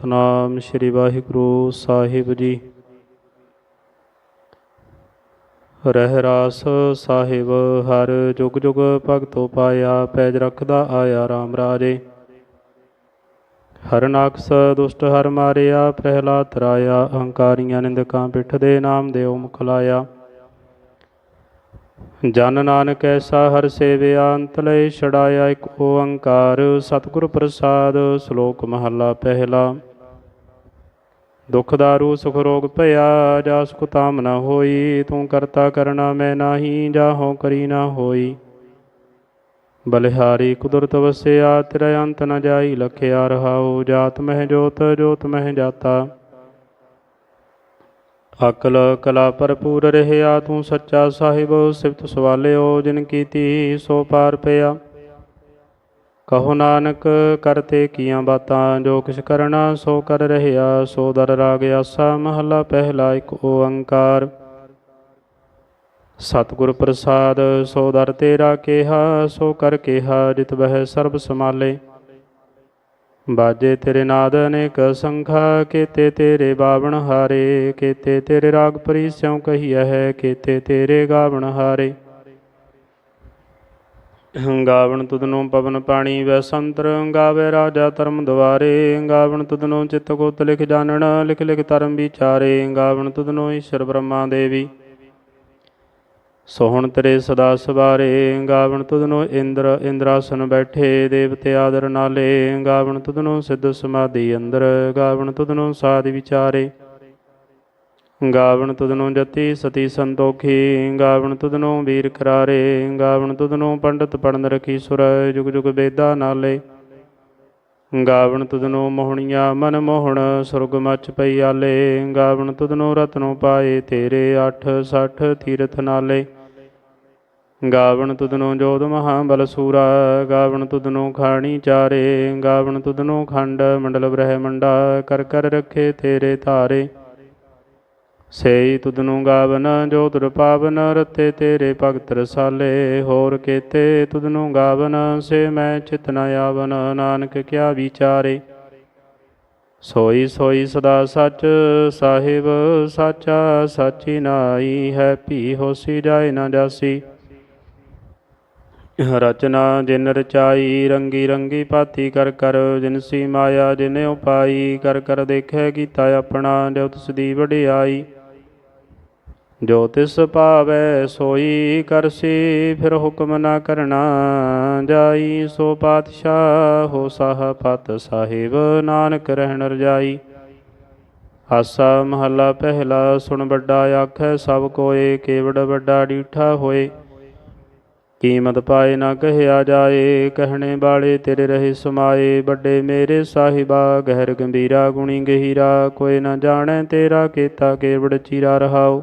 ਸਤਨਾਮ ਸ੍ਰੀ ਵਾਹਿਗੁਰੂ ਸਾਹਿਬ ਜੀ। ਰਹਿ ਰਾਸ ਸਾਹਿਬ, ਹਰ ਜੁਗ ਜੁਗ ਭਗਤੋ ਪਾਇਆ, ਪੈਜ ਰੱਖਦਾ ਆਇਆ RAM ਰਾਜੇ। ਹਰਨਾਕਸ ਦੁਸ਼ਟ ਹਰ ਮਾਰਿਆ, ਪ੍ਰਹਿਲਾਦ ਤਰਾਇਆ ਅਹੰਕਾਰੀਆਂ ਨਿੰਦਕਾਂ ਪਿੱਠ ਦੇ ਨਾਮ ਦੇ ਮੁਖ ਲਾਇਆ। ਜਨ ਨਾਨਕ ਐਸਾ ਹਰ ਸੇਵਿਆ, ਅੰਤਲੇ ਛੜਾਇਆ ਇੱਕ ਓੰਕਾਰ, ਸਤਿਗੁਰ ਪ੍ਰਸਾਦ, ਸ਼ਲੋਕ ਮਹੱਲਾ ਪਹਿਲਾ। ਦੁਖ ਦਾਰੂ, ਸੁਖ ਰੋਗ ਭਇਆ, ਜਾ ਸੁਖ ਤਾਮ ਨ ਹੋਈ, ਤੂੰ ਕਰਤਾ ਕਰਨਾ ਮੈਂ ਨਾਹੀ, ਜਾ ਹੋ ਕਰੀ ਨਾ ਹੋਈ। ਬਲਿਹਾਰੀ ਕੁਦਰਤ ਵਸਿਆ, ਤੇਰਾ ਅੰਤ ਨ ਜਾਈ, ਲਖਿਆ ਰਹਾਉ, ਜਾਤ ਮਹਿ ਜੋਤ ਜੋਤ ਮਹਿ ਜਾਤਾ। ਅਕਲ ਕਲਾ ਭਰਪੂਰ ਰਹਿਆ, ਤੂੰ ਸੱਚਾ ਸਾਹਿਬ, ਸਿਫਤ ਸਵਾਲਿਓ, ਜਿਨ ਕੀਤੀ ਸੋ ਪਾਰ ਪਿਆ। ਕਹੋ ਨਾਨਕ ਕਰਤੇ ਕੀਆਂ ਬਾਤਾਂ, ਜੋ ਕਿਛ ਕਰਨਾ ਸੋ ਕਰ ਰਹਿਆ, ਸੋ ਦਰ ਰਾਗ ਆਸਾ, ਮਹਲਾ ਪਹਿਲਾ ਇੱਕ ਓੰਕਾਰ। ਸਤਿਗੁਰ ਪ੍ਰਸਾਦ, ਸੋ ਦਰ ਤੇਰਾ ਕਿਹਾ, ਸੋ ਕਰ ਕਿਹਾ, ਜਿਤ ਬਹਿ ਸਰਬ ਸਮਾਲੇ ਬਾਜੇ ਤੇਰੇ ਨਾਦ ਅਨੇਕ ਸੰਖਾ, ਕੀਤੇ ਤੇਰੇ ਬਾਵਣ ਹਾਰੇ, ਕੀਤੇ ਤੇਰੇ ਰਾਗ ਪਰੀ ਪਰੀਸਿਉ ਕਹੀਐ ਹੈ, ਕੀਤੇ ਤੇਰੇ ਗਾਵਣ ਹਾਰੇ। ਗਾਵਣ ਤੁਧਨੋਂ ਪਵਨ ਪਾਣੀ ਵੈਸੰਤਰ ਗਾਵੇ ਰਾਜਾ ਧਰਮ ਦੁਆਰੇ ਗਾਵਣ ਤੁਧਨੋਂ ਚਿਤ ਕੋਤ ਲਿਖ ਜਾਣਨ ਲਿਖ ਲਿਖ ਧਰਮ ਵਿਚਾਰੇ ਗਾਵਣ ਤੁਧਨੋਂ ਈਸ਼ਰ ਬ੍ਰਹਮਾ ਦੇਵੀ। ਸੋਹਣ ਤੇਰੇ ਸਦਾ ਸਵਾਰੇ ਗਾਵਣ ਤੁਧਨੋਂ ਇੰਦਰ, ਇੰਦਰਾਸਨ ਬੈਠੇ, ਦੇਵਤੇ ਆਦਰ ਨਾਲੇ ਗਾਵਣ ਤੁਧਨੋਂ ਸਿੱਧ ਸਮਾਧੀ ਅੰਦਰ ਗਾਵਣ ਤੁਧਨੋਂ ਸਾਧ ਵਿਚਾਰੇ। ਗਾਵਣ ਤੁਧਨੋਂ ਜਤੀ ਸਤੀ ਸੰਤੋਖੀ, ਗਾਵਣ ਤੁਧਨੋਂ ਵੀਰ ਕਰਾਰੇ ਗਾਵਣ ਤੁਧਨੋਂ ਪੰਡਤ ਪੜਨ ਰਖੀ ਸੁਰ, ਜੁਗ ਜੁਗ ਵੇਦਾ ਨਾਲੇ। ਗਾਵਣ ਤੁਧਨੋਂ ਮੋਹਣੀਆਂ ਮਨ ਮੋਹਣ, ਸੁਰਗ ਮਚ ਪਈ ਆਲੇ। ਗਾਵਣ ਤੁਧਨੋਂ ਰਤਨੋਂ ਪਾਏ ਤੇਰੇ 8 60 ਤੀਰਥ ਨਾਲੇ। ਗਾਵਣ ਤੁਧਨੋਂ ਜੋਧ ਮਹਾ ਬਲ ਸੂਰਾ, ਗਾਵਣ ਤੁਧਨੋਂ ਖਾਣੀ ਚਾਰੇ। ਗਾਵਣ ਤੁਧਨੋਂ ਖੰਡ ਮੰਡਲ ਬ੍ਰਹਿ ਮੰਡਾ ਕਰ ਕਰ ਰੱਖੇ ਤੇਰੇ ਧਾਰੇ। ਸੇਈ ਤੁਧਨੂੰ ਗਾਵਨ, ਜੋ ਤੁਰ ਪਾਵਨ, ਰਤੇ ਤੇਰੇ ਭਗਤ ਰਸਾਲੇ। ਹੋਰ ਕੇਤੇ ਤੁਧਨੂੰ ਗਾਵਨ, ਸੇ ਮੈਂ ਚਿਤ ਨ ਆਵਨ, ਨਾਨਕ ਕਿਆ ਵਿਚਾਰੇ। ਸੋਈ ਸੋਈ ਸਦਾ ਸੱਚ ਸਾਹਿਬ, ਸਾਚਾ ਸਾਚੀ ਨਾਈ ਹੈ ਭੀ ਹੋਸੀ ਜਾਏ ਨਾ ਜਾਸੀ। ਰਚਨਾ ਜਿਨ ਰਚਾਈ, ਰੰਗੀ ਰੰਗੀ ਪਾਤੀ ਕਰ ਕਰ ਜਿਨਸੀ ਮਾਇਆ ਜਿਨੇ ਉਪਾਈ, ਕਰ ਕਰ ਦੇਖੈ ਕੀਤਾ ਆਪਣਾ, ਜੋ ਤਿਸ ਦੀ ਵਡਿਆਈ। ਜੋ ਤਿਸ ਭਾਵੈ ਸੋਈ ਕਰਸੀ, ਫਿਰ ਹੁਕਮ ਨਾ ਕਰਨਾ ਜਾਈ। ਸੋ ਪਾਤਸ਼ਾਹ ਹੋ ਸਾਹ ਪਤ ਸਾਹਿਬ, ਨਾਨਕ ਰਹਿਣ ਰਜਾਈ। ਆਸਾ ਮਹੱਲਾ ਪਹਿਲਾ, ਸੁਣ ਵੱਡਾ ਆਖੈ, ਸਭ ਕੋਏ ਕੇਵੜ ਵੱਡਾ ਡੀਠਾ ਹੋਏ। ਕੀਮਤ ਪਾਏ ਨਾ ਕਹਿਆ ਜਾਏ, ਕਹਿਣੇ ਵਾਲੇ ਤੇਰੇ ਰਹੇ ਸਮਾਏ। ਵੱਡੇ ਮੇਰੇ ਸਾਹਿਬਾ, ਗਹਿਰ ਗੰਭੀਰਾ ਗੁਣੀ ਗਹੀਰਾ, ਕੋਈ ਨਾ ਜਾਣੈ ਤੇਰਾ, ਕੀਤਾ ਕੇਵੜ ਚੀਰਾ ਰਹਾਓ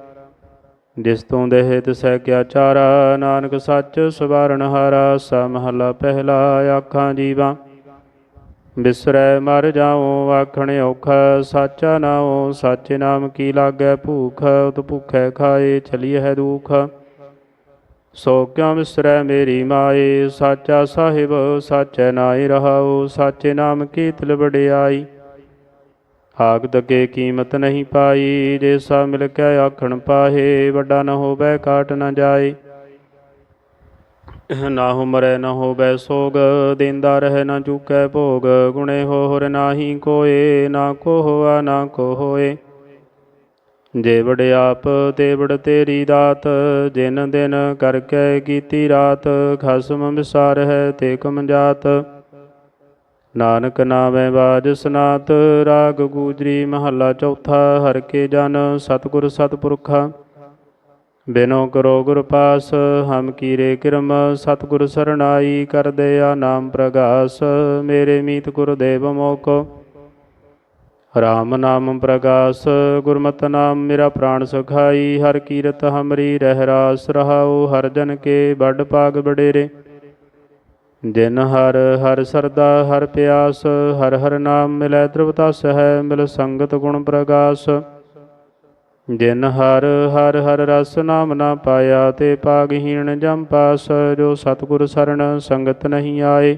ਜਿਸ ਤੋਂ ਦੇਹ ਤਿਸੈ ਕਿਆ ਚਾਰਾ, ਨਾਨਕ ਸੱਚ ਸਵਾਰਨ ਹਾਰਾ, ਸਾ ਮਹਲਾ ਪਹਿਲਾ ਆਖਾਂ ਜੀਵਾ। ਬਿਸਰੈ ਮਰ ਜਾਉ, ਆਖਣ ਔਖਾ, ਸਾਚਾ ਨਾਉ, ਸਾਚੇ ਨਾਮ ਕੀ ਲਾਗੈ ਭੂਖ, ਉਤ ਭੁਖੈ ਖਾਏ ਹੈ ਦੁਖ। ਸੋ ਕਿਉ ਬਿਸਰੈ ਮੇਰੀ ਮਾਏ, ਸਾਚਾ ਸਾਹਿਬ, ਸਾਚੈ ਨਾਇ ਰਹਾਉ, ਸਾਚੇ ਨਾਮ ਕੀ ਤਿਲ ਵਡਿਆਈ ਆਗ ਦਗੇ ਕੀਮਤ ਨਹੀਂ ਪਾਈ, ਜੇ ਸਾ ਮਿਲ ਕੇ ਆਖਣ ਪਾਹੇ, ਵੱਡਾ ਨ ਹੋਵੇ ਕਾਟ ਨਾ ਜਾਏ। ਨਾ ਹੁਮਰੈ ਨਾ ਨ ਹੋਵੇ ਸੋਗ, ਦੇਂਦਾ ਰਹਿ, ਨਾ ਚੁਕੈ ਭੋਗ। ਗੁਣੇ ਹੋਰ ਨਾਹੀ ਕੋਏ, ਨਾ ਕੋ ਹੋਆ ਨਾ ਕੋ ਹੋਏ ਜੇ ਵਡਿਆਪ ਤੇ ਵਡ ਤੇਰੀ ਦਾਤ। ਦਿਨ ਦਿਨ ਕਰਕੇ ਕੀਤੀ ਰਾਤ, ਖਸਮ ਵਿਸਾਰ ਹੈ ਤੇ ਕਮ ਜਾਤ। ਨਾਨਕ ਨਾਮੈ ਬਾਜ ਸਨਾਤ, ਰਾਗ ਗੂਜਰੀ ਮਹੱਲਾ ਚੌਥਾ, ਹਰ ਕੇ ਜਨ ਸਤਿਗੁਰ ਸਤਿਪੁਰਖਾ। ਬਿਨੋ ਕਰੋ ਗੁਰ ਪਾਸ, ਹਮ ਕੀਰੇ ਕਿਰਮ, ਸਤਿਗੁਰ ਸਰਣਾਈ ਕਰ ਦਿਆ ਨਾਮ ਪ੍ਰਗਾਸ, ਮੇਰੇ ਮੀਤ ਗੁਰਦੇਵ ਮੋਕੋ। ਰਾਮ ਨਾਮ ਪ੍ਰਗਾਸ, ਗੁਰਮਤਿ ਨਾਮ ਮੇਰਾ ਪ੍ਰਾਣ ਸੁਖਾਈ, ਹਰ ਕੀਰਤ ਹਮਰੀ ਰਹਿ ਰਾਸ ਰਹਾਉ, ਹਰ ਜਨ ਕੇ ਵੱਡ ਭਾਗ ਬਡੇਰੇ ਜਿਨ ਹਰ ਹਰ ਸਰਦਾ, ਹਰ ਪਿਆਸ, ਹਰ ਹਰ ਨਾਮ ਮਿਲੈ ਤ੍ਰਿਵਤਸ ਹੈ ਮਿਲ ਸੰਗਤ ਗੁਣ ਪ੍ਰਗਾਸ। ਜਿਨ ਹਰ ਹਰ ਹਰ ਰਸ ਨਾਮ ਨਾ ਪਾਇਆ, ਤੇ ਪਾਗਹੀਣ ਜਮ ਪਾਸ, ਜੋ ਸਤਿਗੁਰ ਸਰਣ ਸੰਗਤ ਨਹੀਂ ਆਏ।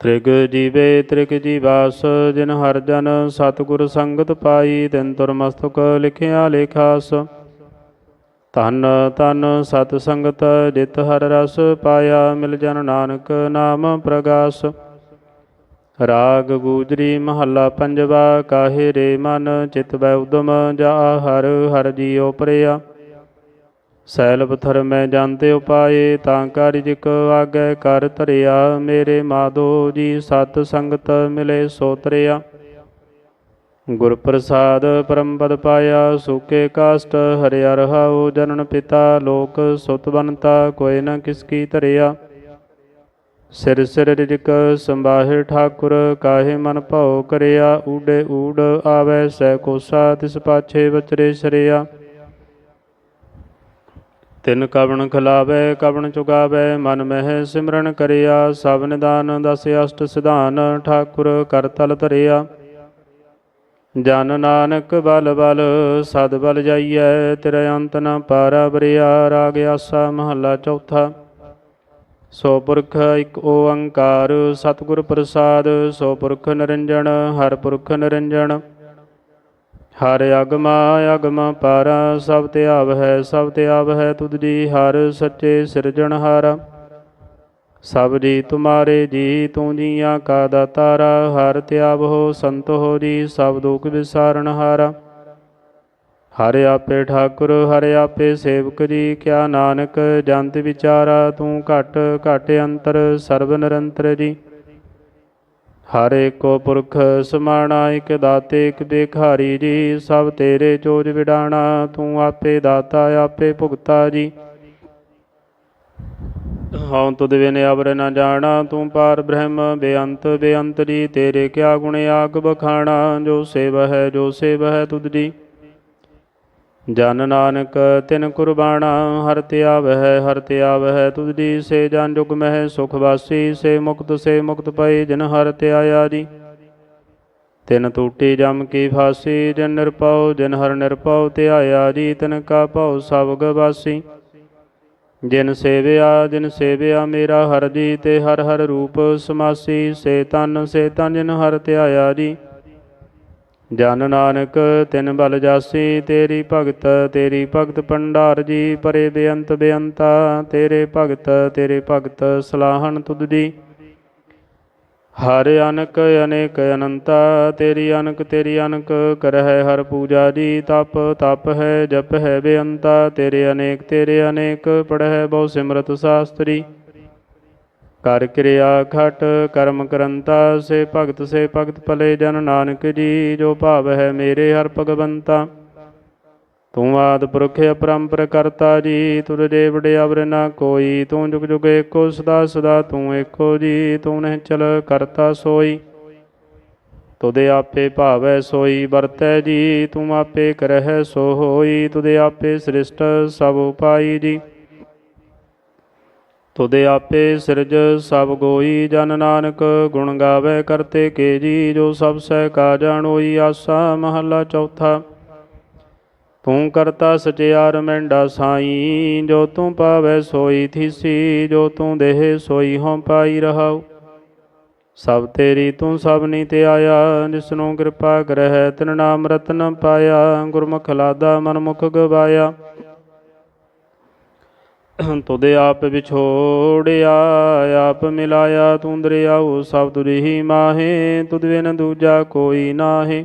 ਤ੍ਰਿਗ ਜੀਵੇ, ਤ੍ਰਿਗ ਜੀਵਾਸ, ਜਿਨ ਹਰ ਜਨ ਸਤਿਗੁਰ ਸੰਗਤ ਪਾਈ, ਤਿਨ ਤੁਰ ਮਸਤਕ ਲਿਖਿਆ ਲੇਖਾਸ। ਧਨ ਧਨ ਸਤ ਸੰਗਤ, ਜਿਤ ਹਰ ਰਸ ਪਾਇਆ, ਮਿਲ ਜਨ ਨਾਨਕ ਨਾਮ ਪ੍ਰਗਾਸ। ਰਾਗ ਗੂਜਰੀ ਮਹੱਲਾ ਪੰਜਵਾ, ਕਾਹੇ ਰੇ ਮਨ ਚਿਤ ਬੈ ਉਦਮ, ਜਾ ਹਰ ਹਰ ਜੀਉ ਪਰਿਆ। ਸੈਲ ਪਥਰ ਮੈਂ ਜਾਂਦੇ ਉਪਾਏ, ਤਾਂ ਕਾਰਿ ਜਿਕ ਕਰ ਧਰਿਆ, ਮੇਰੇ ਮਾਧੋ ਜੀ ਸਤ ਸੰਗਤ ਮਿਲੇ ਸੋ ਤਰਿਆ। ਗੁਰ ਪ੍ਰਸਾਦ ਪਰਮ ਪਦ ਪਾਇਆ, ਸੂਕੇ ਕਾਸਟ ਹਰਿਆ ਰਹਾਉ ਜਨਨ ਪਿਤਾ ਲੋਕ ਸੁਤ ਬਨਤਾ ਕੋਇ ਨ ਕਿਸ ਕੀ ਧਰਿਆ। ਸਿਰ ਸਿਰ ਰਿਜਕ ਸੰਬਾਹਿ ਠਾਕੁਰ, ਕਾਹੇ ਮਨ ਭਉ ਕਰਿਆ। ਊੜੇ ਊੜ ਆਵੈ, ਸੈ ਕੋਸਾ ਤਿਸ ਪਾਛੇ ਬਚਰੇ ਸਰਿਆ। ਤਿਨ ਕਵਣ ਖਿਲਾਵੇ, ਕਵਣ ਚੁਗਾਵੇ, ਮਨ ਮਹਿ ਸਿਮਰਨ ਕਰਿਆ। ਸਭ ਨਿਦਾਨ, ਦਸ ਅਸ਼ਟ ਸਿਧਾਨ, ਠਾਕੁਰ ਕਰ ਤਲ ਧਰਿਆ। ਜਨ ਨਾਨਕ ਬਲ ਬਲ, ਸਦ ਬਲ ਜਾਈਐ, ਤੇਰੇ ਅੰਤ ਨ ਪਾਰਾ ਬਰਿਆ, ਰਾਗ ਆਸਾ ਮਹੱਲਾ ਚੌਥਾ। ਸੋ ਪੁਰਖ ਇਕ ਓੰਕਾਰ, ਸਤਿਗੁਰ ਪ੍ਰਸਾਦ, ਸੋ ਪੁਰਖ ਨਿਰੰਜਨ ਹਰ ਪੁਰਖ ਨਿਰੰਜਨ ਹਰ ਅਗਮਾ, ਅਗਮ ਪਾਰਾ, ਸਭ ਤੇ ਆਵ ਹੈ, ਸਭ ਤੇ ਆਵ ਹੈ, ਤੁਧ ਜੀ ਹਰ ਸੱਚੇ ਸਿਰਜਣਹਾਰਾ। ਸਭ ਜੀ ਤੁਮਾਰੇ ਜੀ, ਤੂੰ ਜੀਆਂ ਕਾ ਦਾਤਾਰਾ, ਹਰ ਤਿਆਵ ਹੋ ਸੰਤ ਹੋ ਜੀ, ਸਭ ਦੁਖ ਵਿਸਾਰਨ ਹਾਰਾ। ਹਰ ਆਪੇ ਠਾਕੁਰ, ਹਰ ਆਪੇ ਸੇਵਕ ਜੀ, ਕਿਆ ਨਾਨਕ ਜੰਤ ਵਿਚਾਰਾ, ਤੂੰ ਘਟ ਘਟ ਅੰਤਰ, ਸਰਬ ਨਿਰੰਤਰ ਜੀ। ਹਰ ਏਕੋ ਪੁਰਖ ਸਮਾਣਾ, ਇਕ ਦਾਤੇ, ਇਕ ਬੇਖਾਰੀ ਜੀ, ਸਭ ਤੇਰੇ ਚੋਜ ਵਿਡਾਣਾ, ਤੂੰ ਆਪੇ ਦਾਤਾ, ਆਪੇ ਭੁਗਤਾ ਜੀ। ਹਉ ਤੁਧ ਬਿਨ ਅਵਰ ਨ ਜਾਣਾ, ਤੂੰ ਪਾਰ ਬ੍ਰਹਮ, ਬੇਅੰਤ ਬੇਅੰਤ ਜੀ, ਤੇਰੇ ਕਿਆ ਗੁਣ ਆਗ ਬਖਾਣਾ, ਜੋ ਸੇਵ ਹੈ, ਜੋ ਸੇਵ ਹੈ ਤੁਧ ਜੀ। ਜਨ ਨਾਨਕ, ਤਿਨ ਕੁਰਬਾਨਾ, ਹਰ ਤੇ ਆਵਹਿ ਹਰ ਤੇ ਆਵਹਿ ਤੁਧ ਜੀ। ਸੇ ਜਨ ਜੁਗ ਮਹਿ, ਸੁਖ ਵਾਸੀ, ਸੇ ਮੁਕਤ ਸੇ ਮੁਕਤ ਪਈ, ਜਿਨ ਹਰ ਤਿਆਇਆ ਜੀ। ਤਿਨ ਟੂਟੀ ਜਮ ਕੀ ਫਾਸੀ, ਜਿਨ ਨਿਰਪਉ ਜਿਨ ਹਰ ਨਿਰਪਉ ਤੇ ਜੀ। ਤਿਨ ਕਾ ਭਉ ਸਭ ਗਵਾਸੀ। ਜਿਨ ਸੇਵਿਆ ਜਿਨ ਸੇਵਿਆ ਮੇਰਾ ਹਰ ਜੀ ਤੇ ਹਰ ਹਰ ਰੂਪ ਸਮਾਸੀ, ਸੇ ਤਨ ਸੇ ਤਨ ਜਿਨ ਹਰ ਧਿਆਇਆ ਜੀ। ਜਨ ਨਾਨਕ, ਤਿਨ ਬਲ ਜਾਸੀ, ਤੇਰੀ ਭਗਤ ਤੇਰੀ ਭਗਤ ਭੰਡਾਰ ਜੀ, ਪਰੇ ਬੇਅੰਤ ਬੇਅੰਤਾ, ਤੇਰੇ ਭਗਤ ਤੇਰੇ ਭਗਤ ਸਲਾਹਣ ਤੁਧ ਜੀ। ਹਰ ਅਨਕ ਅਨੇਕ ਅਨੰਤਾ, ਤੇਰੀ ਅਨਕ ਤੇਰੀ ਅਨਕ ਕਰਹਿ ਹਰ ਪੂਜਾ ਜੀ, ਤਪ ਤਪ ਹੈ, ਜਪ ਹੈ ਬੇਅੰਤਾ, ਤੇਰੇ ਅਨੇਕ ਤੇਰੇ ਅਨੇਕ ਪੜਹਿ ਬਹੁ ਸਿਮਰਤ ਸਾਸਤਰੀ। ਕਰ ਕਿਰਿਆ ਖਟ, ਕਰਮ ਕਰੰਤਾ, ਸੇ ਭਗਤ ਸੇ ਭਗਤ ਭਲੇ ਜਨ ਨਾਨਕ ਜੀ, ਜੋ ਭਾਵ ਹੈ ਮੇਰੇ ਹਰ ਭਗਵੰਤਾ। ਤੂੰ ਆਦ ਪੁਰਖ ਅਪਰੰਪਰ ਕਰਤਾ ਜੀ, ਤੁਰ ਦੇ ਵਡੇ ਨਾ ਕੋਈ, ਤੂੰ ਜੁਗ ਜੁਗ ਏਕੋ ਸਦਾ ਸਦਾ, ਤੂੰ ਏਕੋ ਜੀ, ਤੂੰ ਨਹਿ ਚਲ ਕਰਤਾ ਸੋਈ। ਤੁਦੇ ਆਪੇ ਭਾਵੈ ਸੋਈ, ਵਰਤੈ ਜੀ, ਤੂੰ ਆਪੇ ਕਰਹਿ ਸੋ ਹੋਈ ਤੁਦੇ ਆਪੇ ਸ੍ਰਿਸ਼ਟ ਸਭ ਉਪਾਈ ਜੀ। ਤੁਦੇ ਆਪੇ ਸਿਰਜ ਸਭ ਗੋਈ, ਜਨ ਨਾਨਕ ਗੁਣ ਗਾਵੇ ਕਰਤੇ ਕੇ ਜੀ, ਜੋ ਸਭ ਸਹਿ ਕਾ ਜਾਣੋਈ, ਆਸਾ ਮਹੱਲਾ ਚੌਥਾ। ਤੂੰ ਕਰਤਾ ਸਚਿਆਰ ਮੈਂਡਾ ਸਾਈ, ਜੋ ਤੂੰ ਪਾਵੈ ਸੋਈ ਥੀਸੀ, ਜੋ ਤੂੰ ਦੇਹ ਸੋਈ ਹਉ ਪਾਈ ਰਹਾਉ। ਸਭ ਤੇਰੀ ਤੂੰ ਸਭ ਨੀ ਤੇ ਆਇਆ, ਜਿਸਨੂੰ ਕਿਰਪਾ ਕਰਹਿ, ਤਿਨ ਨਾਮ ਰਤਨ ਪਾਇਆ, ਗੁਰਮੁਖ ਲਾਦਾ ਮਨਮੁਖ ਗਵਾਇਆ। ਤੁਦੇ ਆਪ ਵਿਛੋੜਿਆ, ਆਪ ਮਿਲਾਇਆ, ਤੂੰ ਦਰਿਆਉ ਸਭ ਤੁਰਹੀ ਮਾਹੇ, ਤੁਧ ਬਿਨ ਦੂਜਾ ਕੋਈ ਨਾਹੀ।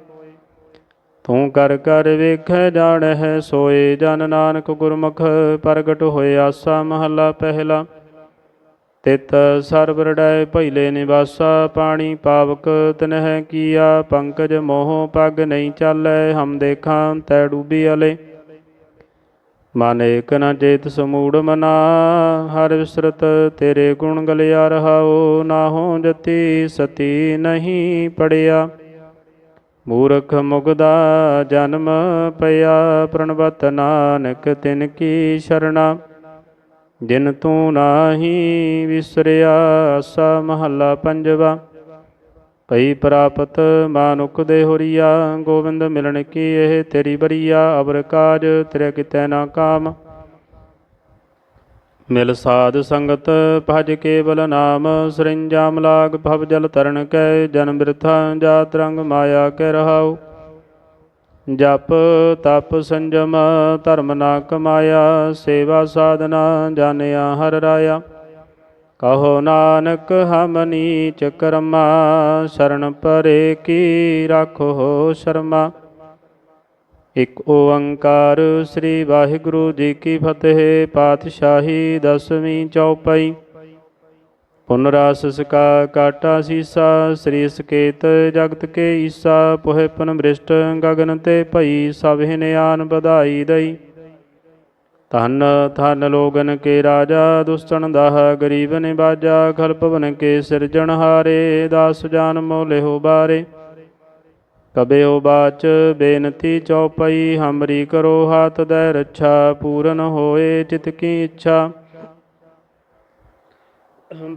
ਤੂੰ ਕਰ ਕਰ ਵੇਖੈ ਜਾਣਹਿ ਸੋਏ ਜਨ ਨਾਨਕ ਗੁਰਮੁਖ, ਪ੍ਰਗਟ ਹੋਏ ਆਸਾ ਮਹੱਲਾ ਪਹਿਲਾ। ਤਿਤ ਸਰਬ ਰੜੈ ਭੈਲੇ ਨਿਵਾਸਾ, ਪਾਣੀ ਪਾਵਕ ਤਨਹਿ ਕੀਆ, ਪੰਕਜ ਮੋਹ ਪਗ ਨਹੀਂ ਚਾਲੈ, ਹਮ ਦੇਖਾਂ ਤੈ ਡੂਬੀ ਅਲੇ। ਮਨ ਏਕ ਨ ਚੇਤ ਸਮੂੜ ਮਨਾ, ਹਰ ਵਿਸਰਤ ਤੇਰੇ ਗੁਣ ਗਲਿਆ ਰਹਾਓ ਨਾਹੋ ਜਤੀ ਸਤੀ ਨਹੀਂ ਪੜਿਆ। ਮੂਰਖ ਮੁਗਦਾ ਜਨਮ ਪਿਆ ਪ੍ਰਣਵਤ ਨਾਨਕ ਤਿਨ ਕੀ ਸ਼ਰਣਾ। ਜਿਨ ਤੂੰ ਨਾਹੀ ਵਿਸਰਿਆ ਆਸਾ ਮਹੱਲਾ ਪੰਜਵਾ। ਭਈ ਪ੍ਰਾਪਤ ਮਾਨੁਖ ਦੇ ਹੋਰੀਆ ਗੋਬਿੰਦ ਮਿਲਣ ਕੀ ਇਹ ਤੇਰੀ ਬਰੀਆ ਅਬਰ ਕਾਜ ਤੇਰੇ ਕਿਤੈ ਨਾ ਕਾਮ। ਮਿਲ ਸਾਧ ਸੰਗਤ, ਭਜ ਕੇਵਲ ਨਾਮ, ਸਰਿੰਜਾਮ ਲਾਗ, ਭਵ ਜਲ ਤਰਨ ਕੈ ਜਨਮ ਬਿਰਥਾ ਜਾਤ ਰੰਗ ਮਾਇਆ ਕੈ ਰਹਾਉ। ਜਪ ਤਪ ਸੰਜਮ, ਧਰਮ ਨਾ ਕਮਾਇਆ ਸੇਵਾ ਸਾਧਨਾ ਜਾਣਿਆ ਹਰ ਰਾਇਆ। ਕਹੋ ਨਾਨਕ, ਹਮ ਨੀਚ ਕਰਮਾ, ਸ਼ਰਨ ਪਰੇ ਕੀ ਰਾਖੋ ਸ਼ਰਮਾ। ਇਕ ਓੰਕਾਰ ਸ੍ਰੀ ਵਾਹਿਗੁਰੂ ਜੀ ਕੀ ਫਤਿਹ, ਪਾਤਸ਼ਾਹੀ ਦਸਵੀਂ ਚੌਪਈ। ਪੁਨਰਾਸ ਸਕਾ ਕਾਟਾ ਸੀਸਾ, ਸ੍ਰੀ ਸਕੇਤ ਜਗਤ ਕੇ ਈਸਾ, ਪੋਹਿ ਪਨ ਬ੍ਰਿਸ਼ਟ ਗਗਨ ਤੇ ਭਈ, ਸਭ ਹਿਨਿਆਨ ਵਧਾਈ ਦਈ। ਧਨ ਧਨ ਲੋਗਨ ਕੇ ਰਾਜਾ ਦੁਸਤਨ ਦਾਹ, ਗਰੀਬ ਬਾਜਾ ਖਲਪਵਨ ਕੇ ਸਿਰਜਣ ਹਾਰੇ, ਦਾਸ ਜਾਨ ਮੋਲਿਹੁ ਬਾਰੇ। ਕਬਿਓ ਬਾਚ ਬੇਨਤੀ ਚਉਪਈ, ਹਮਰੀ ਕਰੋ ਹਾਥ ਦੈ ਰੱਛਾ, ਪੂਰਨ ਹੋਏ ਚਿਤ ਕੀ ਇੱਛਾ।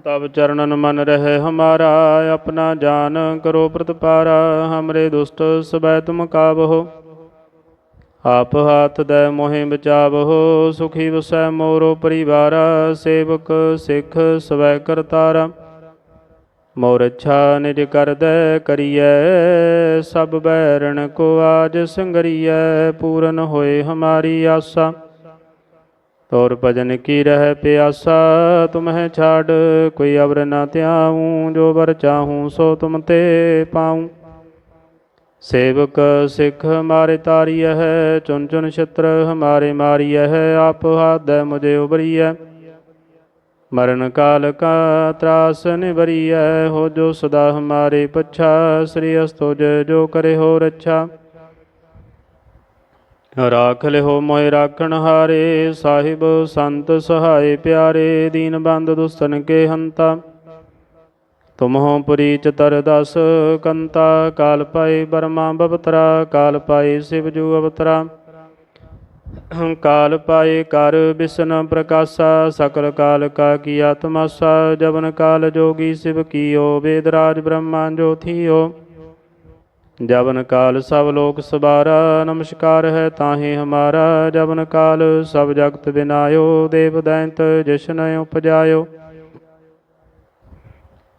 ਤਬ ਚਰਨਨ ਮਨ ਰਹੇ ਹਮਾਰਾ, ਆਪਣਾ ਜਾਨ ਕਰੋ ਪ੍ਰਤਪਾਰਾ, ਹਮਰੇ ਦੁਸ਼ਟ ਸਬੈ ਤੁਮ ਕਾਬਹੋ ਆਪ ਹਾਥ ਦੈ ਮੋਹਿ ਬਚਾਵਹੋ, ਸੁਖੀ ਵਸੈ ਮੋਰੋ ਪਰਿਵਾਰਾ, ਸੇਵਕ ਸਿੱਖ ਸਵੈ ਕਰਤਾਰਾ। ਮੋਰਛਾ ਅੱਛਾ ਨਿਜ ਕਰਦੈ ਕਰੀਐ, ਸਭ ਬੈਰਣ ਕੋ ਆਜ ਸੰਗਰੀਐ, ਪੂਰਨ ਹੋਏ ਹਮਾਰੀ ਆਸਾ। ਤੋਰ ਭਜਨ ਕੀ ਰਹਿ ਪਿਆਸਾ, ਤੁਮਹਿ ਛਾੜ, ਕੋਈ ਅਵਰ ਨਾ ਧਿਆਉ, ਜੋ ਵਰ ਚਾਹੂੰ ਸੋ ਤੁਮ ਤੇ ਪਾਉ। ਸੇਵਕ ਸਿੱਖ ਹਮਾਰੇ ਤਾਰੀਐ ਹੈ ਚੁਨ ਚੁਨ ਛਤਰ ਹਮਾਰੇ ਮਾਰੀਐ ਹੈ ਆਪ ਹਾਦੈ ਮੁਝੇ ਉਬਰੀਐ ਮਰਨ ਕਾਲ ਕਾ ਤਰਾਸ ਨਿਵਰੀਐ, ਹੋ ਜੋ ਸਦਾ ਹਮਾਰੇ ਪਛਾ, ਸ੍ਰੀ ਅਸਤੁਜ ਜੋ ਕਰੇ ਹੋ ਰੱਛਾ। ਰਾਖ ਲਿਓ ਮੋਹਿ ਰਾਖਣ ਹਾਰੇ, ਸਾਹਿਬ ਸੰਤ ਸਹਾਏ ਪਿਆਰੇ, ਦੀਨ ਬੰਦ ਦੁਸਤਨ ਕੇ ਹੰਤਾ। ਤੁਮਹੁ ਪੁਰੀ ਚਤਰ ਦਸ ਕੰਤਾ, ਕਾਲ ਪਾਈ ਬਰਮਾ ਬਵਤਰਾ, ਕਾਲ ਪਾਈ ਸਿਵ ਜੂ ਅਵਤਰਾ। ਕਾਲ ਪਾਏ ਕਰ ਬਿਸ਼ਨ ਪ੍ਰਕਾਸ਼ਾ, ਸਕਲ ਕਾਲ ਕਾ ਕੀ ਆਤਮਾਸਾ ਜਵਨ ਕਾਲ ਜੋਗੀ ਸਿਵ ਕੀਓ ਵੇਦਰਾਜ ਬ੍ਰਹਮਾ ਜੋਥੀਓ। ਜਵਨ ਕਾਲ ਸਭ ਲੋਕ ਸਬਾਰਾ, ਨਮਸਕਾਰ ਹੈ ਤਾਹੇ ਹਮਾਰਾ, ਜਵਨ ਕਾਲ ਸਭ ਜਗਤ ਬਿਨਾਇਓ, ਦੇਵ ਦੈਂਤ ਜਿਸ਼ਨ ਉਪਜਾਇਓ।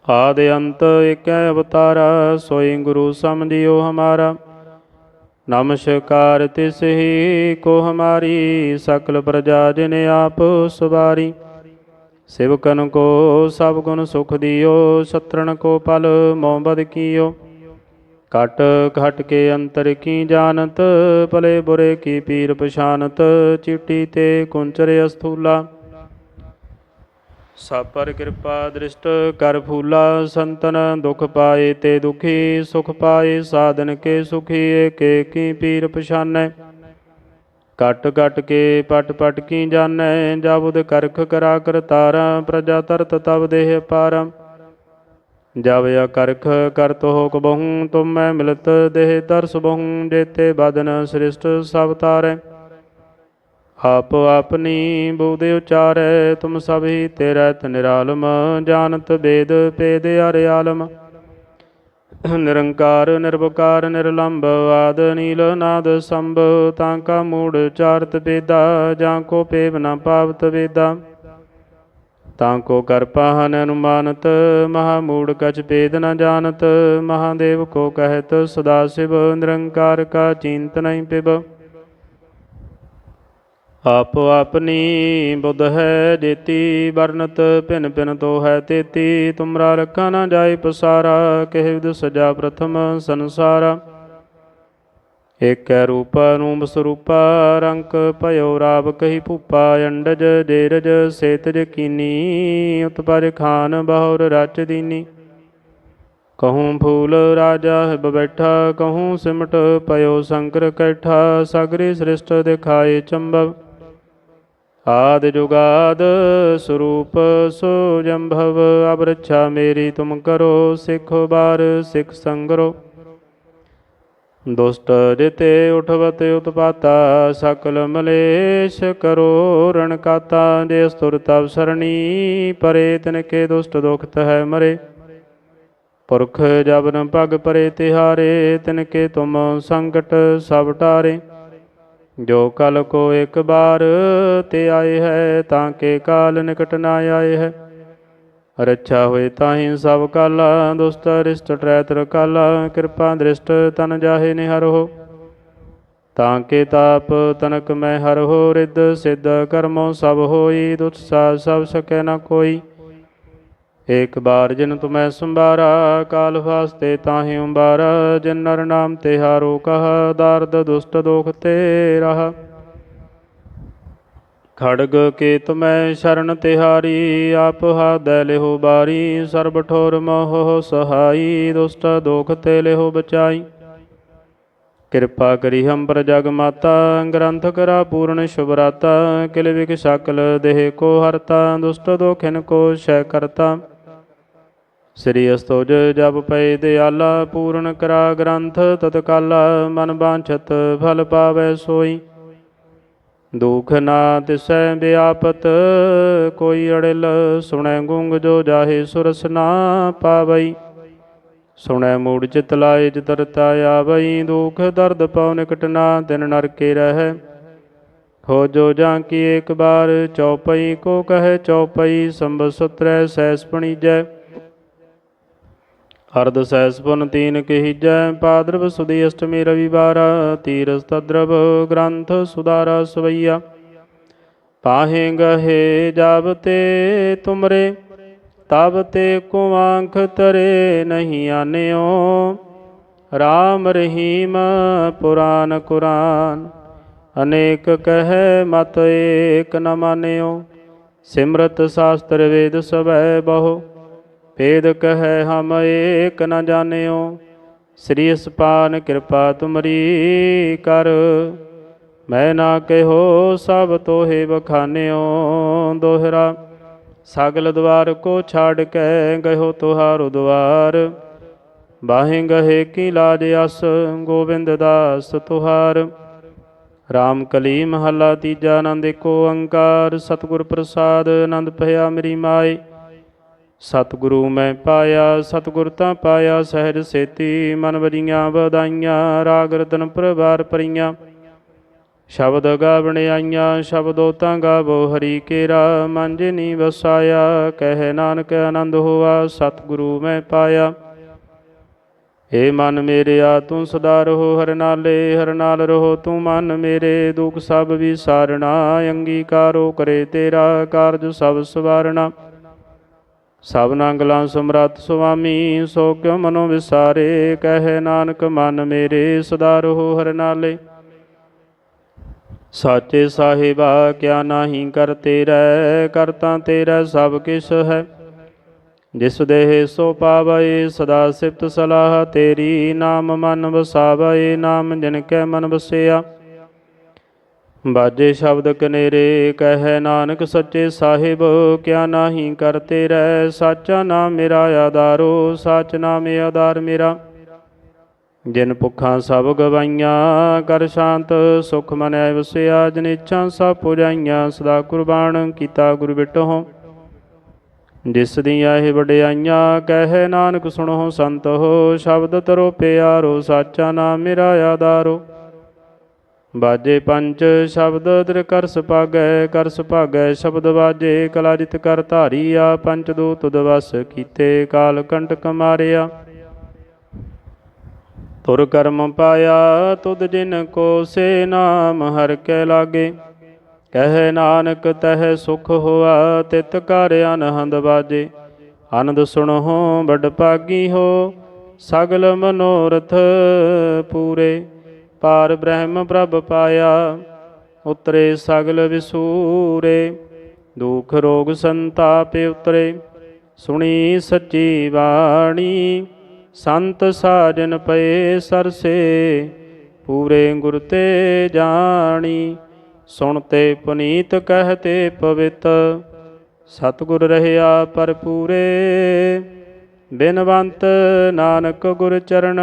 ਆਦ ਅੰਤ ਏਕੈ ਅਵਤਾਰਾ, ਸੋਈ ਗੁਰੂ ਸਮਝਿਓ ਹਮਾਰਾ। ਨਮਸਕਾਰ ਤਿਸ ਹੀ ਕੋ ਹਮਾਰੀ ਸਕਲ ਪ੍ਰਜਾ ਜਿਨ ਆਪ ਸਵਾਰੀ। ਸਿਵਕਨ ਕੋ ਸਭ ਗੁਣ ਸੁਖ ਦਿਓ, ਸਤਰਣ ਕੋ ਪਲ ਮੋਹਬਦ ਕੀਓ। ਕਟ ਘਟ ਕੇ ਅੰਤਰ ਕੀ ਜਾਣਤ, ਭਲੇ ਬੁਰੇ ਕੀ ਪੀਰ ਪਛਾਨਤ, ਚਿੱਟੀ ਤੇ ਕੁੰਚਰ ਅਸਥੂਲਾ। ਸਭ ਪਰ ਕਿਰਪਾ ਦ੍ਰਿਸ਼ਟ ਕਰ ਫੂਲਾ ਸੰਤਨ, ਦੁਖ ਪਾਏ ਤੇ ਦੁਖੀ, ਸੁਖ ਪਾਏ, ਸਾਧਨ ਕੇ ਸੁਖੀ, ਏਕੇ ਕੀ ਪੀਰ ਪਛਾਨੈ। ਕਟ ਕਟ ਕੇ ਪਟ ਪਟ ਕੀ ਜਾਣੈ ਜਬੁਦ ਕਰਖ ਕਰਾ ਕਰਤਾਰਾ ਪ੍ਰਜਾ ਤਰਤ ਤਬ ਦੇਹ ਪਾਰਮ ਜਬ ਅਕਰਖ ਕਰ ਹੋ ਕਬਹੂ ਤੁਮ ਮੈਂ ਮਿਲਤ ਦੇਹ ਦਰਸ ਬਹੁ ਜੇਤੇ ਬਦਨ ਸ੍ਰਿਸ਼ਟ ਸਭ ਤਾਰੈ। ਆਪ ਆਪਣੀ ਬੁਧ ਉਚਾਰੈ, ਤੁਮ ਸਭੀ ਤੇਰਾ ਨਿਰਾਲਮ ਜਾਣਤ ਬੇਦ ਪੇਦ ਅਰ ਆਲਮ। ਨਿਰੰਕਾਰ, ਨਿਰਵਕਾਰ ਨਿਰਲੰਭ ਆਦ, ਨੀਲ, ਨਾਦ, ਸੰਭ, ਤਾਂ ਕਾ ਮੂੜ, ਚਾਰਤ ਬੇਦਾ, ਜਾਂ ਕੋ ਪੇਵ ਨ ਪਾਵਤ ਵੇਦਾ। ਤਾਂ ਕੋ ਕਰ ਪਾਹਨ ਅਨੁਮਾਨਤ, ਮਹਾ ਮੂੜ ਕਛ ਭੇਦ ਨ ਜਾਣਤ, ਮਹਾਦੇਵ ਕੋ ਕਹਿਤ, ਸਦਾ ਸਿਵ, ਨਿਰੰਕਾਰ ਕਾ ਚਿੰਤ ਨਹੀਂ ਪਿਬ ਆਪੋ ਆਪਣੀ ਬੁੱਧ ਹੈ ਜੇਤੀ, ਵਰਨਤ ਭਿਨ ਭਿਨ ਤੋ ਹੈ ਤੇਤੀ। ਤੁਮਰਾ ਰਖਾ ਨਾ ਜਾਏ ਪਸਾਰਾ, ਕਹਿ ਵਿਦ ਸਜਾ ਪ੍ਰਥਮ ਸੰਸਾਰਾ। ਏਕੈ ਰੂਪ ਰੂਪ ਸਰੂਪਾ, ਰੰਕ ਭਇਓ ਰਾਵ ਕਹੀ ਭੂਪਾ। ਅੰਡਜ ਜੇਰਜ ਸੇਤਜ ਕੀਨੀ ਉਤਪਰ ਖਾਨ ਬਹੁਰ ਰਚ ਦੀਨੀ। ਕਹੂੰ ਫੂਲ ਰਾਜਾ ਹਿਬ ਬੈਠਾ, ਕਹੂੰ ਸਿਮਟ ਪਇਓ ਸ਼ੰਕਰ ਕੈਠਾ। ਸਗਰੇ ਸ੍ਰਿਸ਼ਟ ਦਿਖਾਏ ਚੰਬਵ। ਆਦ ਜੁਗਾਦ ਸਰੂਪ ਸੋ ਜੰਭਵ, ਅਬਰਛਾ ਮੇਰੀ ਤੁਮ ਕਰੋ, ਸਿੱਖ ਬਾਰ ਸਿੱਖ ਸੰਗਰੋ। ਦੁਸ਼ਟ ਜਿਤੇ ਉਠਵਤ ਉਤਪਾਤਾ, ਸਕਲ ਮਲੇਸ਼ ਕਰੋ, ਰਣ ਕਾਤਾ, ਜੇ ਸਤੁਰ ਤਵ ਸਰਣੀ, ਪਰੇ ਤਿਨ ਕੇ ਦੁਸ਼ਟ ਦੁਖਤ ਹੈ ਮਰੇ। ਪੁਰਖ ਜਬਨ ਪਗ ਪਰੇ ਤਿਹਾਰੇ ਤਿਨ ਕੇ ਤੁਮ ਸੰਕਟ ਸਭ ਟਾਰੇ। ਜੋ ਕਲ ਕੋ ਇੱਕ ਬਾਰ ਤੇ ਆਏ ਹੈ, ਤਾਂ ਕੇ ਕਾਲ ਨਿਕਟ ਨਾ ਆਏ ਹੈ। ਰੱਛਾ ਹੋਏ ਤਾਹੀ ਸਭ ਕਾਲਾ, ਦੁਸਤ ਰਿਸ਼ਟ ਟਰੈਤਰ ਕਾਲਾ, ਕਿਰਪਾ ਦ੍ਰਿਸ਼ਟ ਤਨ ਜਾਹੇ ਨਿਹਰੋ ਤਾਂ ਕੇ ਤਾਪ ਤਨਕ ਮੈਂ ਹਰ ਹੋ, ਰਿੱਧ ਸਿੱਧ ਕਰਮੋ ਸਭ ਹੋਈ ਦੁਤਸਾ ਸਭ ਸਕੈ ਨਾ ਕੋਈ। ਏਕ ਬਾਰ ਜਿਨ ਤੁਮੈ ਸੰਭਾਰਾ, ਕਾਲ ਵਾਸਤੇ ਤਾਹੇ ਉੰਬਾਰਾ, ਜਿਨ ਨਰ ਨਾਮ ਤੇ ਹਾਰੋ ਕਹਾ, ਦਰਦ ਦੁਸ਼ਟ ਦੋਖ ਤੇ ਰਹਾ। ਖੜਗ ਕੇ ਤੁਮੈ ਸ਼ਰਨ ਤਿਹਾਰੀ, ਆਪ ਹਾਦੈ ਲਿਹੋ ਬਾਰੀ, ਸਰਬ ਠੋਰ ਮੋਹ ਸਹਾਈ, ਦੁਸ਼ਟ ਦੋਖ ਤੇ ਲਿਹੋ ਬਚਾਈ। ਕਿਰਪਾ ਕਰੀ ਹਮ ਪਰ ਜਗ ਮਾਤਾ, ਗ੍ਰੰਥ ਕਰਾ ਪੂਰਨ ਸ਼ੁਭ ਰਾਤਾ ਕਿਲ ਵਿਕ ਸਕਲ ਦੇਹ ਕੋ ਹਰਤਾ, ਦੁਸ਼ਟ ਦੋਖਿਨ ਕੋ ਸ਼ੈ ਕਰਤਾ। ਸ੍ਰੀ ਅਸਤੋਜ ਜਪ ਪਏ ਦਿਆਲਾ, ਪੂਰਨ ਕਰਾ ਗ੍ਰੰਥ, ਤਤਕਾਲ ਮਨ ਬਾਂਛਤ ਫਲ ਪਾਵੈ ਸੋਈ। ਦੁਖ ਨਾ ਤਿਸੈ ਵਿਆਪਤ, ਕੋਈ ਅੜਿਲ ਸੁਣੈ ਗੁੰਗ ਜੋ ਜਾਹੇ ਸੁਰਸ ਨਾ ਪਾਵਈ। ਸੁਣੈ ਮੂੜ ਚਿਤ ਲਾਏ ਜਿਤਰਤਾ ਆਵਈ, ਦੁਖ ਦਰਦ ਪਉ ਨਿਕਟ ਨਾ ਤਿਨ ਨਰਕੇ ਰਹਿ। ਹੋ ਜੋ ਜਾਂ ਕੀ ਇੱਕ ਬਾਰ ਚੌਪਈ ਕੋ ਕਹੈ ਚੌਪਈ ਸੰਭ ਸੁਤਰੈ ਸੈਸ ਪਣੀਜੈ। ਹਰਦ ਸੈਸ ਪੁਨ ਤੀਨ ਕਹੀਜੈ ਪਾਦਰਵ ਸੁਦੀ ਅਸ਼ਟਮੀ ਰਵਿਵਾਰ, ਤੀਰਸ ਤਦਰਵ ਗ੍ਰੰਥ ਸੁਦਾਰਾ ਸਵਈਆ। ਪਾਹੇ ਗਹੇ ਜਬ ਤੇ ਤੁਮਰੇ, ਤਬ ਤੇ ਕੁਆਂਖ ਤਰੇ ਨਹੀਂ ਆਨਿਓ। RAM ਰਹੀਮ ਪੁਰਾਨ ਕੁਰਾਨ, ਅਨੇਕ ਕਹੈ ਮਤ ਏਕ ਨ ਮਾਨਿਓ। ਸਿਮਰਤ ਸ਼ਾਸਤਰ ਵੇਦ ਸਭੈ ਬਹੁ ਭੇਦ ਕਹੈ ਹਮ ਏਕ ਨ ਜਾਣਿਓ, ਸ੍ਰੀ ਅਸਪਾਨ ਕਿਰਪਾ ਤੁਮਰੀ ਕਰ। ਮੈਂ ਨਾ ਕਹਿਓ ਸਭ ਤੋਹੇ ਬਖਾਨਿਓ ਦੋਹਰਾ, ਸਗਲ ਦਵਾਰ ਕੋ ਛਾੜ ਕੇ ਗਇਓ ਤੁਹਾਰੋ ਦਵਾਰ। ਬਾਹੇ ਗਹੇ ਕੀ ਲਾਜ ਅਸ, ਗੋਬਿੰਦ ਦਾਸ ਤੁਹਾਰ। ਰਾਮ ਕਲੀ ਮਹੱਲਾ ਤੀਜਾ ਆਨੰਦ ਏਕੋ ਅੰਕਾਰ, ਸਤਿਗੁਰ ਪ੍ਰਸਾਦ ਆਨੰਦ ਭਇਆ ਮੇਰੀ ਮਾਏ। ਸਤਿਗੁਰੂ ਮੈਂ ਪਾਇਆ, ਸਤਿਗੁਰ ਤਾਂ ਪਾਇਆ, ਸਹਿਜ ਸੇਤੀ ਮਨ ਵਜੀਆਂ ਵਧਾਈਆਂ, ਰਾਗ ਰਤਨ ਪ੍ਰਵਾਰ ਪਰੀਆਂ ਸ਼ਬਦ ਗਾਵਣ ਆਈਆਂ, ਸ਼ਬਦੋ ਤਾਂ ਗਾਵੋ, ਹਰੀ ਕੇਰਾ ਮਨ ਜਿਨੀ ਵਸਾਇਆ, ਕਹਿ ਨਾਨਕ ਆਨੰਦ ਹੋਆ, ਸਤਿਗੁਰੂ ਮੈਂ ਪਾਇਆ। ਏ ਮਨ ਮੇਰਿਆ, ਤੂੰ ਸਦਾ ਰਹੋ ਹਰ ਨਾਲੇ, ਹਰ ਨਾਲ ਰਹੋ ਤੂੰ ਮਨ ਮੇਰੇ। ਦੁਖ ਸਭ ਵਿਸਾਰਣਾ, ਅੰਗੀਕਾਰੋ ਕਰੇ ਤੇਰਾ ਕਾਰਜ ਸਭ ਸਵਾਰਣਾ। ਸਭ ਨੰਗਲਾਂ ਸਮਰੱਥ ਸੁਆਮੀ, ਸੋ ਕਿਉ ਮਨੋ ਵਿਸਾਰੇ? ਕਹੇ ਨਾਨਕ, ਮਨ ਮੇਰੇ ਸਦਾ ਰਹੋ ਹਰ ਨਾਲੇ। ਸਾਚੇ ਸਾਹਿਬਾ, ਕਿਆ ਨਾਹੀ ਕਰ ਤੇਰਾ? ਕਰਤਾ ਤੇਰਾ ਸਭ ਕਿਛ ਹੈ। ਜਿਸ ਦੇਹ ਸੋ ਪਾਵੈ, ਸਦਾ ਸਿਫਤ ਸਲਾਹ ਤੇਰੀ। ਨਾਮ ਮਨ ਵਸਾਵੈ, ਨਾਮ ਜਿਨ ਕੈ ਮਨ ਵਸਿਆ। ਬਾਜੇ ਸ਼ਬਦ ਕਨੇਰੇ, ਕਹੈ ਨਾਨਕ ਸੱਚੇ ਸਾਹਿਬ, ਕਿਆ ਨਾਹੀ ਕਰ ਰਹਿ, ਸਾਚਾ ਨਾਮ ਮੇਰਾ ਆਧਾਰੋ, ਸਾਚ ਨਾਮ ਆਧਾਰ ਮੇਰਾ। ਜਿਨ ਭੁੱਖਾਂ ਸਭ ਗਵਾਈਆਂ, ਕਰ ਸ਼ਾਂਤ, ਸੁਖ ਮਨ ਵਸਿਆ, ਜਿਨ ਇੱਛਾ ਸਭ ਪੁਜਾਈਆਂ, ਸਦਾ ਕੁਰਬਾਨ ਕੀਤਾ ਗੁਰ ਬਿਟਹੁ। ਜਿਸ ਦੀਆਂ ਇਹ ਵਡਿਆਈਆਂ, ਕਹਿ ਨਾਨਕ ਸੁਣੋ ਸੰਤ ਹੋ ਸ਼ਬਦ ਤਰੋ ਪਿਆਰੋ, ਸਾਚਾ ਨਾਮ ਮੇਰਾ ਆਧਾਰੋ। ਬਾਜੇ ਪੰਜ, ਸ਼ਬਦ ਦਰ ਕਰ ਸੁਭਾਗੈ ਕਰ ਸੁਭਾਗੈ, ਸ਼ਬਦ ਬਾਜੇ ਕਲਾਜਿਤ ਕਰ ਧਾਰੀਆ ਪੰਚ ਦੂਤ ਦਵਸ ਕੀਤੇ, ਕਾਲ ਕੰਟਕ ਮਾਰਿਆ। ਤੁਰ ਕਰਮ ਪਾਇਆ, ਤੁਧ ਜਿਨ ਕੋ ਸੇ ਨਾਮ ਹਰ ਕੈ ਲਾਗੇ। ਕਹਿ ਨਾਨਕ, ਤਹਿ ਸੁਖ ਹੋਆ, ਤਿਤ ਕਰ ਅਨਹੰਦ ਬਾਜੇ। ਆਨੰਦ ਸੁਣੋ, ਵੱਡ ਭਾਗੀ ਹੋ, ਸਗਲ ਮਨੋਰਥ ਪੂਰੇ। ਪਾਰ ਬ੍ਰਹਮ ਪ੍ਰਭ ਪਾਇਆ, ਉਤਰੇ ਸਗਲ ਵਿਸੂਰੇ, ਦੁਖ ਰੋਗ ਸੰਤਾਪੇ ਉਤਰੇ, ਸੁਣੀ ਸੱਚੀ ਬਾਣੀ, ਸੰਤ ਸਾਜਨ ਪਏ ਸਰਸੇ, ਪੂਰੇ ਗੁਰ ਤੇ ਜਾਣੀ ਸੁਣਤੇ ਪੁਨੀਤ ਕਹਤੇ ਪਵਿੱਤ, ਸਤਿਗੁਰ ਰਹਿਆ ਪਰ ਪੂਰੇ, ਬਿਨਵੰਤ ਨਾਨਕ ਗੁਰ ਚਰਨ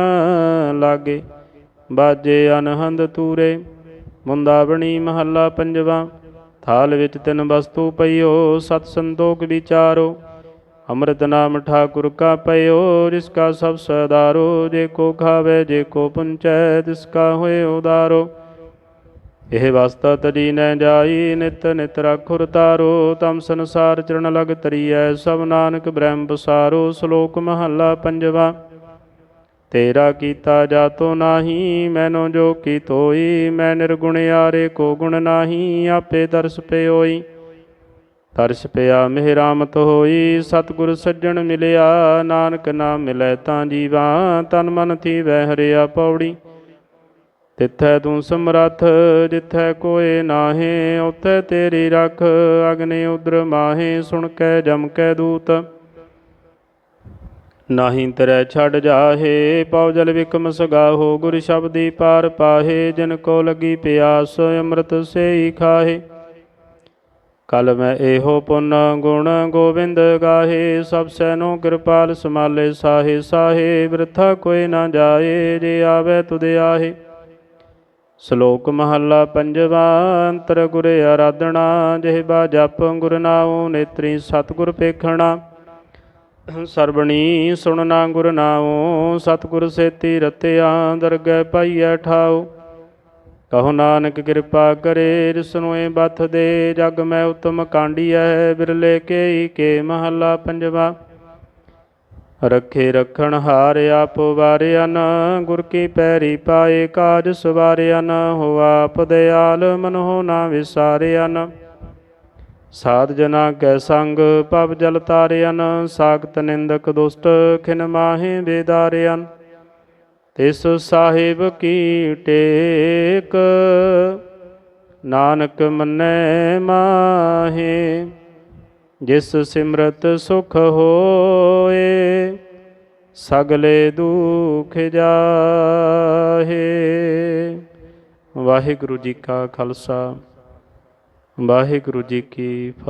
ਲਾਗੇ। ਬਾਜੇ ਅਨਹੰਦ ਤੂਰੇ, ਮੁੰਦਾਵਣੀ ਮਹੱਲਾ ਪੰਜਵਾ। ਥਾਲ ਵਿੱਚ ਤਿੰਨ ਵਸਤੂ ਪਈਓ, ਸਤ ਸੰਤੋਖ ਵਿਚਾਰੋ। ਅੰਮ੍ਰਿਤ ਨਾਮ ਠਾਕੁਰ ਕਾ ਪਇਓ, ਜਿਸ ਕਾ ਸਭ ਸਦਾਰੋ। ਜੇ ਕੋ ਖਾਵੇ, ਜੇ ਕੋ ਪੁੰਚੈ, ਤਿਸ ਕਾ ਹੋਏ ਉਦਾਰੋ। ਇਹ ਵਸਤਾ ਤਜੀ ਨੈ ਜਾਈ, ਨਿਤ ਨਿਤ ਰਾਖੁਰ ਤਾਰੋ। ਤਮ ਸੰਸਾਰ ਚਰਨ ਲਗ ਤਰੀਐ, ਸਭ ਨਾਨਕ ਬ੍ਰਹਮ ਪਸਾਰੋ। ਸ਼ਲੋਕ ਮਹੱਲਾ ਪੰਜਵਾ। ਤੇਰਾ ਕੀਤਾ ਜਾਤੋ ਨਾਹੀ, ਮੈਨੋ ਜੋ ਕੀ ਤੋਈ, ਮੈਂ ਨਿਰਗੁਣ ਆਰੇ ਕੋ ਗੁਣ ਨਾਹੀ, ਆਪੇ ਦਰਸ ਪਿਓਈ। ਤਰਸ ਪਿਆ ਮਿਹਰਾਮਤ ਹੋਈ, ਸਤਿਗੁਰ ਸੱਜਣ ਮਿਲਿਆ, ਨਾਨਕ ਨਾਮ ਮਿਲੈ ਤਾਂ ਜੀਵਾ, ਤਨ ਮਨ ਥੀ ਵਹਿ ਹਰਿਆ ਪੌੜੀ। ਤਿੱਥੈ ਤੂੰ ਸਮਰੱਥ, ਜਿੱਥੈ ਕੋਏ ਨਾਹੇ ਉਥੈ ਤੇਰੀ ਰਖ, ਅਗਨੇ ਉਦਰ ਮਾਹੇ, ਸੁਣ ਕੈ ਜਮ ਕੈ ਦੂਤ। ਨਾਹੀ ਤਰੈ ਛੱਡ ਜਾਹੇ, ਪਉ ਜਲ ਵਿਕਮ ਸਗਾਹੋ, ਗੁਰ ਸ਼ਬਦੀ ਪਾਰ ਪਾਹੇ, ਜਿਨ ਕੋ ਲਗੀ ਪਿਆਸ ਅੰਮ੍ਰਿਤ ਸੇਈ ਖਾਹੇ। ਕਲ ਮੈਂ ਇਹੋ ਪੁੰਨ ਗੁਣ ਗੋਬਿੰਦ ਗਾਹੇ, ਸਭ ਸੈਨੋ ਕਿਰਪਾਲ ਸਮਾਲੇ ਸਾਹੇ ਸਾਹੇ, ਬਿਰਥਾ ਕੋਈ ਨਾ ਜਾਏ, ਜੇ ਆਵੇ ਤੁਧ ਆਹੇ। ਸ਼ਲੋਕ ਮਹੱਲਾ ਪੰਜਵਾ, ਅੰਤਰ ਗੁਰ ਆਰਾਧਨਾ ਜਿਹਬਾ ਜਪ ਗੁਰ ਨਾਉ, ਨੇਤਰੀ ਸਤਿਗੁਰ ਪੇਖਣਾ ਸਰਬਣੀ ਸੁਣਨਾ ਗੁਰ ਨਾਉ, ਸਤਿਗੁਰ ਸੇਤੀ ਰਤਿਆ, ਦਰਗਹਿ ਪਾਈਐ ਠਾਉ। ਕਹੋ ਨਾਨਕ ਕਿਰਪਾ ਕਰੇ ਰਿਸਨੋਏ ਬਥ ਦੇ, ਜਗ ਮੈਂ ਉਤਮ ਕਾਂਡੀਐ, ਬਿਰਲੇ ਕੇਈ ਕੇ ਮਹੱਲਾ ਪੰਜਵਾ। ਰੱਖੇ ਰੱਖਣ ਹਾਰ ਆਪ ਵਾਰਿਆਨ ਗੁਰ ਕੀ ਪੈਰੀ ਪਾਏ ਕਾਜ ਸਵਾਰਿਆਨ ਹੋ ਆਪ ਦਿਆਲ ਮਨੋ ਨਾ ਵਿਸਾਰਿਆਨ ਸਾਧ ਜਨਾ ਕੈ ਸੰਗ ਪਵ ਜਲ ਤਾਰਿਆਨ ਸਾਖਤ ਨਿੰਦਕ ਦੁਸ਼ਟ, ਖਿਨ ਮਾਹੇ ਬੇਦਾਰਿਆਨ ਤਿਸ ਸਾਹਿਬ ਕੀ ਟੇਕ, ਨਾਨਕ ਮੰਨੈ ਮਾਹੇ। ਜਿਸ ਸਿਮਰਤ ਸੁਖ ਹੋਏ, ਸਗਲੇ ਦੁਖ ਜਾਹੇ। ਵਾਹਿਗੁਰੂ ਜੀ ਕਾ ਖਾਲਸਾ। ਵਾਹਿਗੁਰੂ ਜੀ ਕੀ ਫਤਿਹ